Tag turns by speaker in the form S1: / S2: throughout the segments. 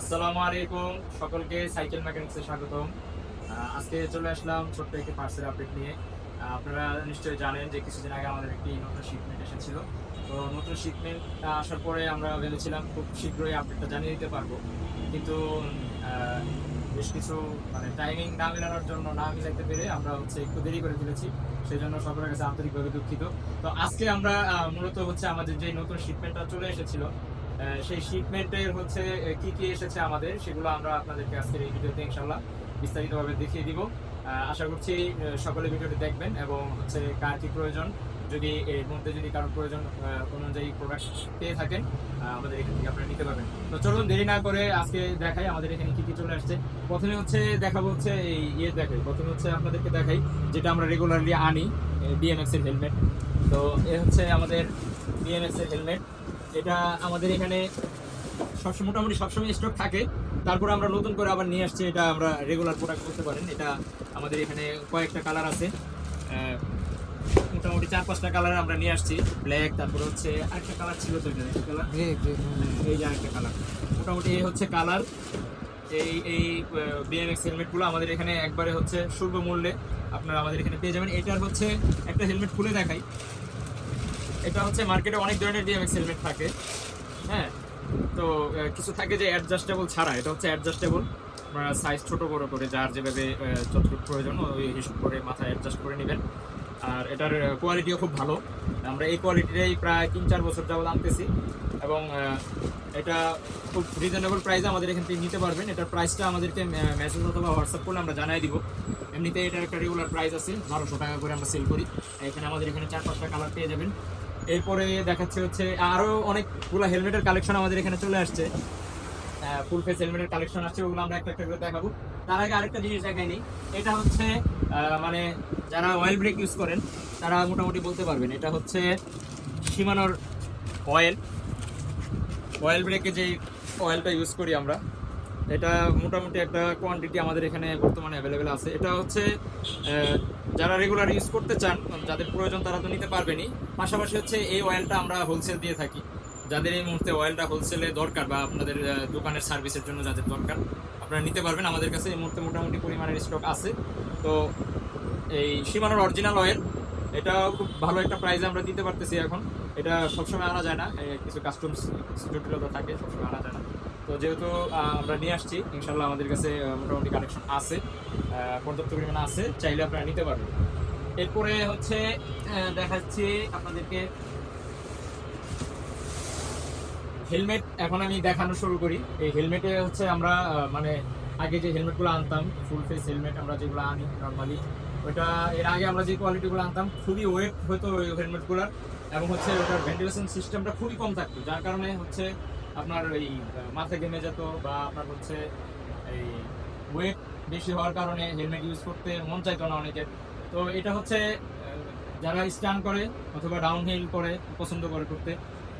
S1: আসসালামু আলাইকুম, সকলকে সাইকেল মেকানিক্সে স্বাগতম। আজকে চলে আসলাম ছোট্ট একটি পার্সেল আপডেট নিয়ে। আপনারা নিশ্চয়ই জানেন যে কিছুদিন আগে আমাদের একটি নতুন শিপমেন্ট এসেছিল। তো নতুন শিপমেন্ট আসার পরে আমরা ভেবেছিলাম খুব শীঘ্রই আপডেটটা জানিয়ে দিতে পারব। কিন্তু বেশ কিছু মানে টাইমিং না মেলানোর জন্য না মিলাইতে পেরে আমরা হচ্ছে একটু দেরি করে ফেলেছি। সেই জন্য সকলের কাছে আন্তরিকভাবে দুঃখিত। তো আজকে আমরা মূলত হচ্ছে আমাদের যে নতুন শিপমেন্টটা চলে এসেছিল সেই শিপমেন্টের হচ্ছে কি কি এসেছে আমাদের, সেগুলো আমরা আপনাদেরকে আজকের এই ভিডিওতে ইনশাল্লাহ বিস্তারিতভাবে দেখিয়ে দিব। আশা করছি সকলে ভিডিওটি দেখবেন এবং হচ্ছে কার কি প্রয়োজন। যদি এর মধ্যে যদি কারোর প্রয়োজন অনুযায়ী প্রোডাক্ট পেয়ে থাকেন আমাদের এখান থেকে আপনারা নিতে পারবেন। তো চলুন দেরি না করে আজকে দেখাই আমাদের এখানে কি কি চলে আসছে। প্রথমে হচ্ছে দেখাবো হচ্ছে এই ইয়ে দেখাই। প্রথমে হচ্ছে আপনাদেরকে দেখাই যেটা আমরা রেগুলারলি আনি বিএমএক্স এর হেলমেট তো এ হচ্ছে আমাদের বিএমএক্স এর হেলমেট এটা আমাদের এখানে সবসময় মোটামুটি সবসময় স্টক থাকে। তারপরে আমরা নতুন করে আবার নিয়ে আসছি এটা আমরা রেগুলার প্রোডাক্ট করতে পারেন। এটা আমাদের এখানে কয়েকটা কালার আছে। মোটামুটি চার পাঁচটা কালার আমরা নিয়ে আসছি। ব্ল্যাক তারপর হচ্ছে আরেকটা কালার ছিল তো এখানে কালার এই যে আরেকটা কালার মোটামুটি এই হচ্ছে কালার এই এই বিএমএক্স হেলমেটগুলো আমাদের এখানে একবারে হচ্ছে সুলভ মূল্যে আপনারা আমাদের এখানে পেয়ে যাবেন। এটার হচ্ছে একটা হেলমেট খুলে দেখাই। এটা হচ্ছে মার্কেটে অনেক ধরনের বিএমএক্স হেলমেট থাকে। হ্যাঁ? তো কিছু থাকে যে অ্যাডজাস্টেবল ছাড়া, এটা হচ্ছে অ্যাডজাস্টেবল আপনারা সাইজ ছোট বড় করে, যার যেভাবে যতটুকু প্রয়োজন, ওই হিসাব করে মাথায় অ্যাডজাস্ট করে নেবেন। আর এটার কোয়ালিটিও খুব ভালো। আমরা এই কোয়ালিটিটাই প্রায় তিন চার বছর যাবত আনতেছি। এবং এটা খুব রিজনেবল প্রাইসে আমাদের এখান থেকে নিতে পারবেন। এটার প্রাইসটা আমাদেরকে মেসেজ অথবা হোয়াটসঅ্যাপ করলে আমরা জানাই দিব। এমনিতে এটার একটা রেগুলার প্রাইস আছে। বারোশো টাকা করে আমরা সেল করি। এখানে আমাদের এখানে চার পাঁচটা কালার পেয়ে যাবেন। এরপরে দেখাচ্ছে হচ্ছে, আরও অনেকগুলো হেলমেটের কালেকশন আমাদের এখানে চলে আসছে। ফুল ফেস হেলমেটের কালেকশন আসছে, ওগুলো আমরা একটা একটা করে দেখাবো। তার আগে আরেকটা জিনিস দেখাইনি এটা হচ্ছে মানে যারা অয়েল ব্রেক ইউজ করেন, তারা মোটামুটি বলতে পারবেন, এটা হচ্ছে সীমানোর অয়েল অয়েল ব্রেকে যে অয়েলটা ইউজ করি আমরা, এটা মোটামুটি একটা কোয়ান্টিটি আমাদের এখানে বর্তমানে অ্যাভেলেবেল আছে। এটা হচ্ছে যারা রেগুলার ইউজ করতে চান, যাদের প্রয়োজন তারা তো নিতে পারবেনই। পাশাপাশি হচ্ছে এই অয়েলটা আমরা হোলসেল দিয়ে থাকি। যাদের এই মুহূর্তে অয়েলটা হোলসেলে দরকার বা আপনাদের দোকানের সার্ভিসের জন্য যাদের দরকার, আপনারা নিতে পারবেন। আমাদের কাছে এই মুহূর্তে মোটামুটি পরিমাণের স্টক আছে। তো এই সীমানোর অরিজিনাল অয়েল এটা খুব ভালো একটা প্রাইস আমরা দিতে পারতেছি এখন। এটা সবসময় আনা যায় না। কিছু কাস্টমস জটিলতা থাকে, সবসময় আনা যায় না। তো যেহেতু আমরা নিয়ে আসছি ইনশাল্লাহ আমাদের কাছে মোটামুটি কালেকশন আছে। পর্যাপ্ত পরিমাণে আছে, চাইলে আপনারা নিতে পারবেন। এরপরে হচ্ছে দেখাচ্ছি আপনাদেরকে হেলমেট। এখন আমি দেখানো শুরু করি। এই হেলমেটে হচ্ছে আমরা মানে আগে যে হেলমেটগুলো আনতাম ফুল ফেস হেলমেট আমরা যেগুলো আনি নর্মালি ওটা এর আগে আমরা যে কোয়ালিটিগুলো আনতাম, খুবই ওয়েট হতো ওই হেলমেটগুলোর। এবং হচ্ছে ওটার ভেন্টিলেশন সিস্টেমটা খুবই কম থাকতো, যার কারণে হচ্ছে আপনার এই মাথা ঘেমে যেত বা আপনার হচ্ছে এই ওয়েট বেশি হওয়ার কারণে হেলমেট ইউজ করতে মন চাইতো না অনেকের তো এটা হচ্ছে যারা স্টান করে অথবা ডাউন হিল করে, পছন্দ করে করতে,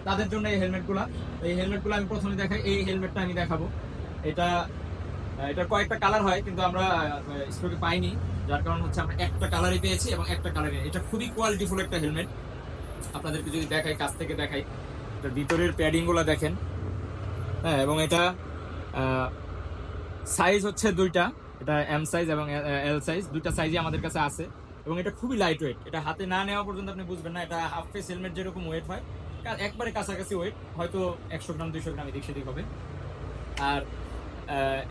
S1: তাদের জন্য এই হেলমেটগুলো। এই হেলমেটগুলো আমি প্রথমে দেখাই এই হেলমেটটা আমি দেখাবো। এটা এটা কয়েকটা কালার হয়, কিন্তু আমরা স্টকে পাইনি। যার কারণ হচ্ছে আমরা একটা কালারই পেয়েছি এবং একটা কালারে এটা খুবই কোয়ালিটিফুল একটা হেলমেট। আপনাদেরকে যদি দেখাই, কাছ থেকে দেখাই। এটার ভিতরের প্যাডিংগুলো দেখেন। হ্যাঁ এবং এটা সাইজ হচ্ছে দুইটা। এটা এম সাইজ এবং এল সাইজ দুটা সাইজই আমাদের কাছে আছে। এবং এটা খুবই লাইট ওয়েট এটা হাতে না নেওয়া পর্যন্ত আপনি বুঝবেন না, এটা হাফ ফেস হেলমেট যেরকম ওয়েট হয় একবারে কাছাকাছি ওয়েট হয়তো একশো গ্রাম, দুইশো গ্রাম এদিক সেদিক হবে। আর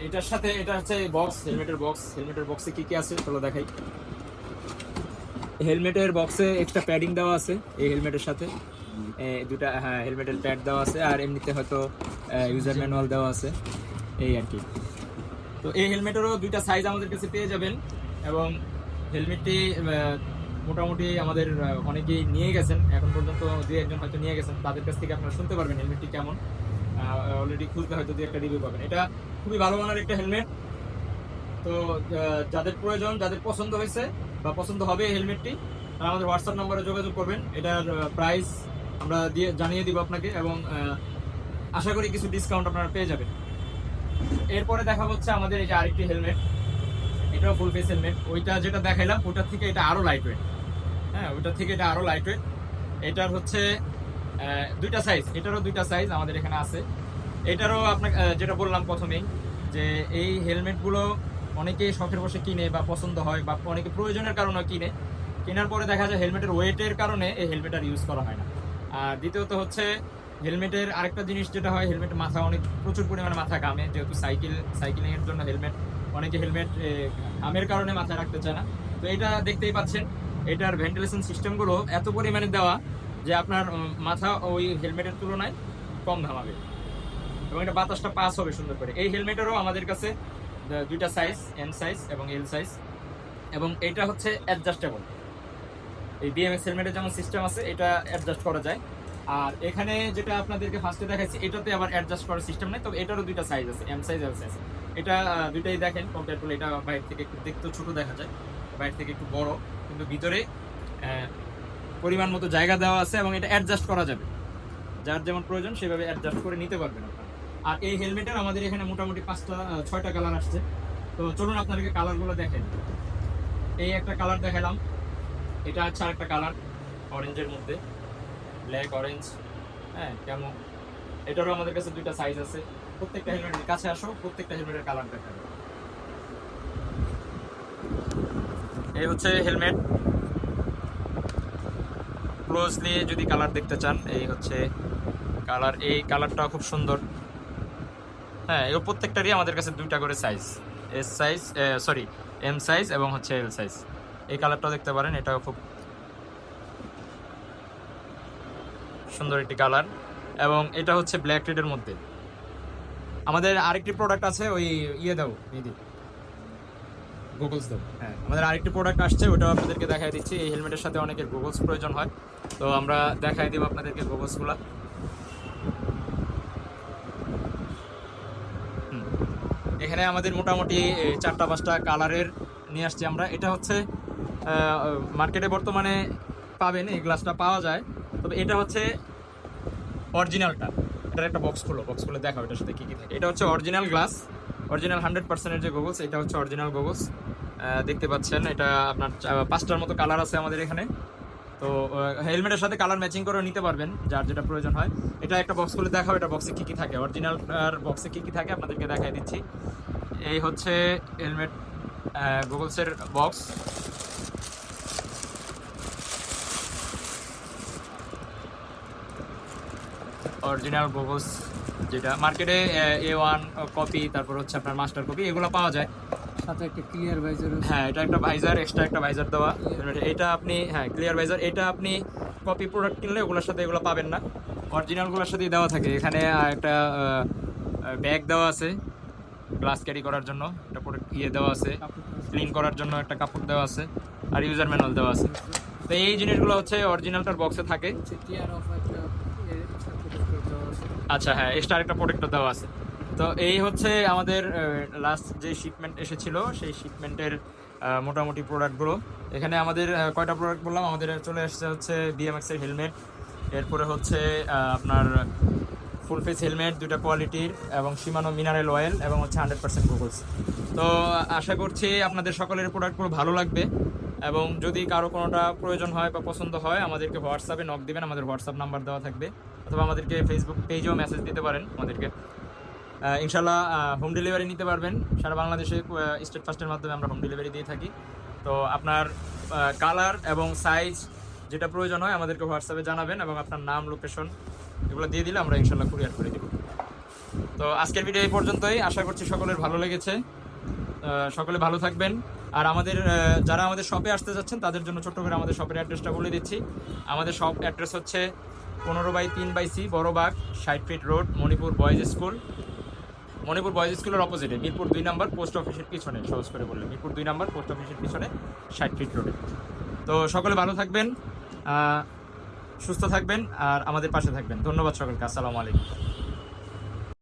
S1: এটার সাথে, এটা হচ্ছে বক্স হেলমেটের বক্স হেলমেটের বক্সে কি কি আছে চলো দেখাই। হেলমেটের বক্সে এক্সট্রা প্যাডিং দেওয়া আছে, এই হেলমেটের সাথে। দুটা হ্যাঁ হেলমেটের প্যাড দেওয়া আছে, আর এমনিতে হয়তো ইউজার ম্যানুয়াল দেওয়া আছে, এই আর কি। তো এই হেলমেটেরও দুইটা সাইজ আমাদের কাছে পেয়ে যাবেন এবং হেলমেটটি মোটামুটি আমাদের অনেকেই নিয়ে গেছেন। এখন পর্যন্ত দুই একজন হয়তো নিয়ে গেছেন। তাদের কাছ থেকে আপনারা শুনতে পারবেন হেলমেটটি কেমন। অলরেডি খুলতে হয়তো দু একটা রিভিউ পাবেন। এটা খুবই ভালো মানের একটা হেলমেট। তো যাদের প্রয়োজন, যাদের পছন্দ হয়েছে বা পছন্দ হবে এই হেলমেটটি, তারা আমাদের হোয়াটসঅ্যাপ নম্বরে যোগাযোগ করবেন। এটার প্রাইস আমরা দিয়ে, জানিয়ে দিব আপনাকে এবং আশা করি কিছু ডিসকাউন্ট আপনারা পেয়ে যাবেন। এরপরে দেখা হচ্ছে আমাদের এই যে আরেকটি হেলমেট এটাও ফুল ফেস হেলমেট ওইটা যেটা দেখাইলাম, ওটার থেকে এটা আরও লাইট ওয়েট হ্যাঁ ওইটার থেকে এটা আরও লাইট ওয়েট এটার হচ্ছে দুইটা সাইজ এটারও দুইটা সাইজ আমাদের এখানে আছে। এটারও আপনাকে যেটা বললাম প্রথমেই, যে এই হেলমেটগুলো অনেকেই শখের বসে কিনে বা পছন্দ হয় বা অনেকে প্রয়োজনের কারণে কিনে। কেনার পরে দেখা যায় হেলমেটের ওয়েটের কারণে এই হেলমেট আর ইউজ করা হয় না। আর দ্বিতীয়ত হচ্ছে হেলমেটের আরেকটা জিনিস যেটা হয়, হেলমেট মাথা অনেক, প্রচুর পরিমাণে মাথা ঘামে, যেহেতু সাইকেল সাইকেলিং এর জন্য হেলমেট, অনেকে হেলমেট ঘামের কারণে মাথায় রাখতে চায় না। তো এটা দেখতেই পাচ্ছেন, এটার ভেন্টিলেশন সিস্টেমগুলো এত পরিমাণে দেওয়া যে আপনার মাথা ওই হেলমেটের তুলনায় কম ঘামাবে। এবং এটা বাতাসটা পাস হবে সুন্দর করে। এই হেলমেটেরও আমাদের কাছে দুইটা সাইজ এম সাইজ এবং এল সাইজ এবং এটা হচ্ছে অ্যাডজাস্টেবল এই বিএমএক্স হেলমেটের যেমন সিস্টেম আছে, এটা অ্যাডজাস্ট করা যায়। আর এখানে যেটা আপনাদেরকে ফার্স্টে দেখাচ্ছি এটাতে আবার অ্যাডজাস্ট করার সিস্টেম নেই, তবে এটারও দুইটা সাইজ আছে এম সাইজ সাইজ এটা দুইটাই দেখেন কম্পেয়ার করলে এটা বাইরে থেকে একটু দেখতে ছোট দেখা যায়, বাইরে থেকে একটু বড়, কিন্তু ভিতরে পরিমাণ মতো জায়গা দেওয়া আছে এবং এটা অ্যাডজাস্ট করা যাবে। যার যেমন প্রয়োজন সেভাবে অ্যাডজাস্ট করে নিতে পারবেন আর এই হেলমেটের আমাদের এখানে মোটামুটি পাঁচটা ছয়টা কালার আসছে। তো চলুন আপনাদেরকে কালারগুলো দেখেন এই একটা কালার দেখালাম। এটা হচ্ছে আরেকটা কালার অরেঞ্জের মধ্যে। ব্ল্যাক অরেঞ্জ হ্যাঁ কেমন? এটারও আমাদের কাছে দুইটা সাইজ আছে। প্রত্যেকটা হেলমেটের কাছে আসো, প্রত্যেকটা হেলমেটের কালার দেখাবে। এই হচ্ছে হেলমেট ক্লোজলি যদি কালার দেখতে চান, এই হচ্ছে কালার এই কালারটা খুব সুন্দর। হ্যাঁ এগুলো প্রত্যেকটারই আমাদের কাছে দুইটা করে size S size sorry M size এবং হচ্ছে এল সাইজ এই কালারটাও দেখতে পারেন, এটাও খুব সুন্দর একটি কালার এবং এটা হচ্ছে ব্ল্যাক রেডের মধ্যে। আমাদের আরেকটি প্রোডাক্ট আছে ওই ইয়ে দাও দিদি গুগলস দাও। হ্যাঁ আমাদের আরেকটি প্রোডাক্ট আসছে, ওটাও আপনাদেরকে দেখাই দিচ্ছি। এই হেলমেটের সাথে অনেকের গুগলস প্রয়োজন হয়। তো আমরা দেখাই দিব আপনাদেরকে গুগলসগুলা। এখানে আমাদের মোটামুটি চারটা পাঁচটা কালারের নিয়ে আসছি আমরা। এটা হচ্ছে মার্কেটে বর্তমানে পাবেন এই গ্লাসটা পাওয়া যায়। তবে এটা হচ্ছে অরিজিনালটা এটার একটা বক্স খুলো বক্স খুলে দেখাও এটার সাথে কী কী থাকে। এটা হচ্ছে অরিজিনাল গ্লাস অরিজিনাল হান্ড্রেড পার্সেন্টের যে গোগলস এটা হচ্ছে অরিজিনাল গোগলস দেখতে পাচ্ছেন, এটা আপনার পাঁচটার মতো কালার আছে আমাদের এখানে। তো হেলমেটের সাথে কালার ম্যাচিং করে নিতে পারবেন, যার যেটা প্রয়োজন হয়। এটা একটা বক্স খুলে দেখাও, এটা বক্সে কী কী থাকে। অরিজিনাল বক্সে কী কী থাকে আপনাদেরকে দেখাই দিচ্ছি। এই হচ্ছে হেলমেট গুগলসের বক্স অরিজিনাল গুগলস যেটা মার্কেটে এ ওয়ান কপি তারপর হচ্ছে আপনার মাস্টার কপি এগুলো পাওয়া যায়।
S2: সাথে একটা ক্লিয়ার ভাইজার
S1: হ্যাঁ এটা একটা ভাইজার এক্সট্রা একটা ভাইজার দেওয়া। এটা আপনি হ্যাঁ ক্লিয়ার ভাইজার এটা আপনি কপি প্রোডাক্ট কিনলে ওগুলোর সাথে এগুলো পাবেন না। অরিজিনালগুলোর সাথেই দেওয়া থাকে। এখানে একটা ব্যাগ দেওয়া আছে গ্লাস ক্যারি করার জন্য। একটা প্রোডাক্ট ইয়ে দেওয়া আছে। ক্লিন করার জন্য একটা কাপড় দেওয়া আছে। আর ইউজার ম্যানুয়াল দেওয়া আছে। তো এই জিনিসগুলো হচ্ছে অরিজিনালটার বক্সে থাকে
S2: ক্লিয়ার অফ একটা protector দেওয়া আছে।
S1: আচ্ছা হ্যাঁ এক্সট্রা একটা প্রোডাক্টও দেওয়া আছে। তো এই হচ্ছে আমাদের লাস্ট যে শিপমেন্ট এসেছিল, সেই শিপমেন্টের মোটামুটি প্রোডাক্টগুলো এখানে আমাদের কয়টা প্রোডাক্ট বললাম? আমাদের চলে এসেছে হচ্ছে বিএমএক্সের হেলমেট এরপরে হচ্ছে আপনার ফুল ফেস হেলমেট দুটা কোয়ালিটির এবং সীমানো মিনারেল অয়েল এবং হচ্ছে হান্ড্রেড পার্সেন্ট গুগলস তো আশা করছি আপনাদের সকলের প্রোডাক্টগুলো ভালো লাগবে। এবং যদি কারও কোনোটা প্রয়োজন হয় বা পছন্দ হয়, আমাদেরকে হোয়াটসঅ্যাপে নক দিবেন, আমাদের হোয়াটসঅ্যাপ নাম্বার দেওয়া থাকবে। অথবা আমাদেরকে ফেসবুক পেজেও মেসেজ দিতে পারেন আমাদেরকে। ইনশাল্লাহ হোম ডেলিভারি নিতে পারবেন। সারা বাংলাদেশে স্টেট ফার্স্টের মাধ্যমে আমরা হোম ডেলিভারি দিয়ে থাকি। তো আপনার কালার এবং সাইজ যেটা প্রয়োজন হয়, আমাদেরকে হোয়াটসঅ্যাপে জানাবেন এবং আপনার নাম লোকেশন এগুলো দিয়ে দিলে আমরা ইনশাল্লাহ কুরিয়ার করে দিব। তো আজকের ভিডিও এই পর্যন্তই। আশা করছি সকলের ভালো লেগেছে। সকলে ভালো থাকবেন। আর আমাদের যারা আমাদের শপে আসতে যাচ্ছেন, তাদের জন্য ছোট্ট করে আমাদের শপের অ্যাড্রেসটা বলে দিচ্ছি। আমাদের শপ অ্যাড্রেস হচ্ছে পনেরো বাই তিন বাই সি বড়বাগ ষাট feet road, Manipur boys school. Manipur boys স্কুলের অপোজিটে মিরপুর দুই নম্বর পোস্ট অফিসের পিছনে, সহজ করে বললে। মিরপুর দুই নম্বর পোস্ট অফিসের পিছনে, ষাট ফিট রোডে। তো সকলে ভালো থাকবেন সুস্থ থাকবেন, আর আমাদের পাশে থাকবেন। ধন্যবাদ সকলকে, আসসালামু আলাইকুম।